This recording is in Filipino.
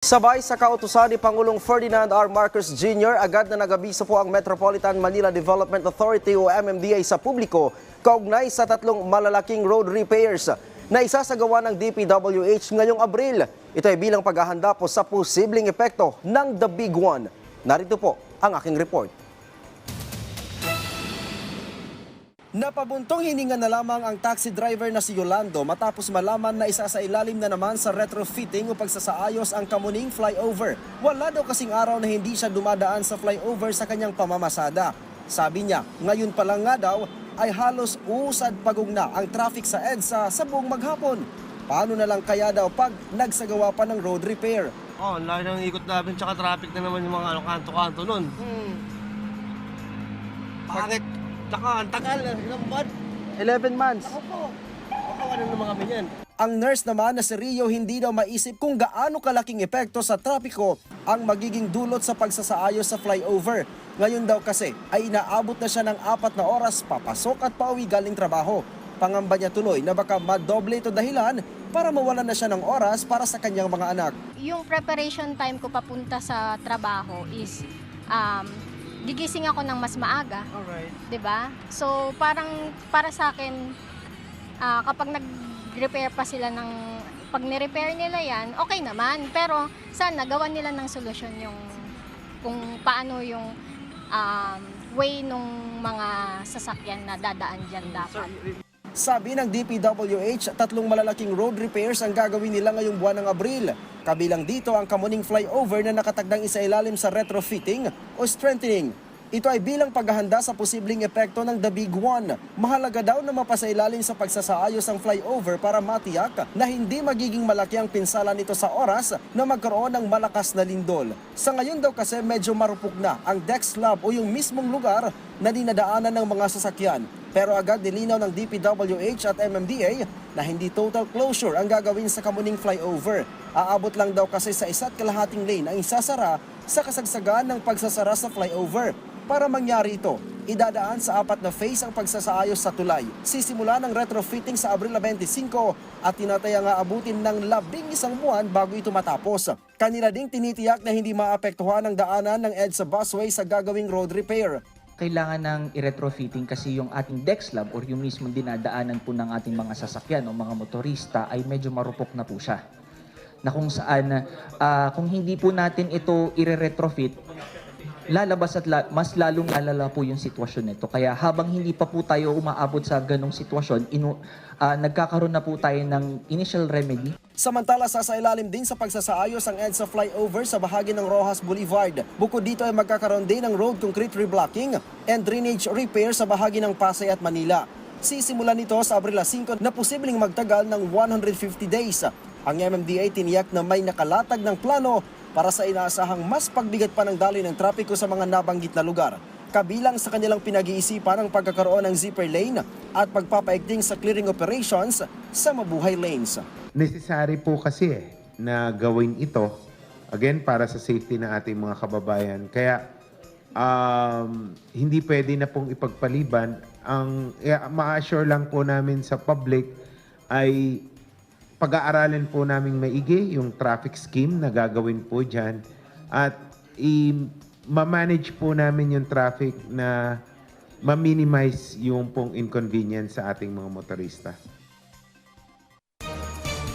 Sabay sa kautusan ni Pangulong Ferdinand R. Marcos Jr., agad na nagabiso po ang Metropolitan Manila Development Authority o MMDA sa publiko kaugnay sa tatlong malalaking road repairs na isasagawa ng DPWH ngayong Abril. Ito ay bilang paghahanda po sa posibleng epekto ng The Big One. Narito po ang aking report. Napabuntong hininga na lamang ang taxi driver na si Yolando matapos malaman na isa sa ilalim na naman sa retrofitting o pagsasaayos ang Kamuning flyover. Wala daw kasing araw na hindi siya dumadaan sa flyover sa kanyang pamamasada. Sabi niya, ngayon pa lang nga daw ay halos usad pagong na ang traffic sa EDSA sa buong maghapon. Paano na lang kaya daw pag nagsagawa pa ng road repair? Oh, ang laki ng ikot namin tsaka traffic na naman yung mga ano, kanto-kanto nun. Hmm. Bakit? Tsaka ang tagal, ilang buwan. 11 months. Ako po. Makawalan naman kami yan. Ang nurse naman na si Rio hindi daw maisip kung gaano kalaking epekto sa trapiko ang magiging dulot sa pagsasaayos sa flyover. Ngayon daw kasi ay inaabot na siya ng apat na oras papasok at pauwi galing trabaho. Pangamba niya tuloy na baka madoble ito dahilan para mawalan na siya ng oras para sa kanyang mga anak. yung preparation time ko papunta sa trabaho is um, gigising ako ng mas maaga, Alright. 'di ba? So parang para sa akin ah, kapag nag-repair pa sila ng pag ni-repair nila 'yan, okay naman. Pero sana gawan nila ng solusyon yung kung paano yung um, way nung mga sasakyan na dadaan diyan dapat. Sabi ng DPWH, tatlong malalaking road repairs ang gagawin nila ngayong buwan ng Abril. Kabilang dito ang Kamuning Flyover na nakatagdang isa ilalim sa retrofitting o strengthening. Ito ay bilang paghahanda sa posibleng epekto ng The Big One. Mahalaga daw na mapasailalim sa pagsasaayos ang flyover para matiyak na hindi magiging malaki ang pinsala nito sa oras na magkaroon ng malakas na lindol. Sa ngayon daw kasi medyo marupok na ang deck slab o yung mismong lugar na dinadaanan ng mga sasakyan. Pero agad nilinaw ng DPWH at MMDA na hindi total closure ang gagawin sa Kamuning Flyover. Aabot lang daw kasi sa isa't kalahating lane ang isasara sa kasagsagan ng pagsasara sa flyover. Para mangyari ito, idadaan sa apat na phase ang pagsasaayos sa tulay. Sisimula ng retrofitting sa Abril 25 at tinataya nga abutin ng labing isang buwan bago ito matapos. Kanila ding tinitiyak na hindi maapektuhan ang daanan ng EDSA busway sa gagawing road repair. kailangan ng i-retrofitting kasi yung ating deck slab or yung mismong dinadaanan po ng ating mga sasakyan o mga motorista ay medyo marupok na po siya. Na kung saan, ah, kung hindi po natin ito i-retrofit, lalabas at la- mas lalong lalala po yung sitwasyon nito. Kaya habang hindi pa po tayo umaabot sa ganong sitwasyon, inu- ah, nagkakaroon na po tayo ng initial remedy Samantala, sasailalim din sa pagsasaayos ang EDSA flyover sa bahagi ng Rojas Boulevard. Bukod dito ay magkakaroon din ng road concrete reblocking and drainage repair sa bahagi ng Pasay at Manila. Sisimulan nito sa Abril 5 na posibleng magtagal ng 150 days. Ang MMDA tiniyak na may nakalatag ng plano para sa inaasahang mas pagbigat pa ng daloy ng trapiko sa mga nabanggit na lugar. Kabilang sa kanilang pinag-iisipan ang pagkakaroon ng zipper lane at pagpapaigting sa clearing operations sa mabuhay lanes. necessary po kasi eh, na gawin ito again para sa safety ng ating mga kababayan. Kaya um, hindi pwede na pong ipagpaliban. Ang eh, ma-assure lang po namin sa public ay pag-aaralin po namin maigi yung traffic scheme na gagawin po dyan at i- ma-manage po namin yung traffic na ma-minimize yung pong inconvenience sa ating mga motorista.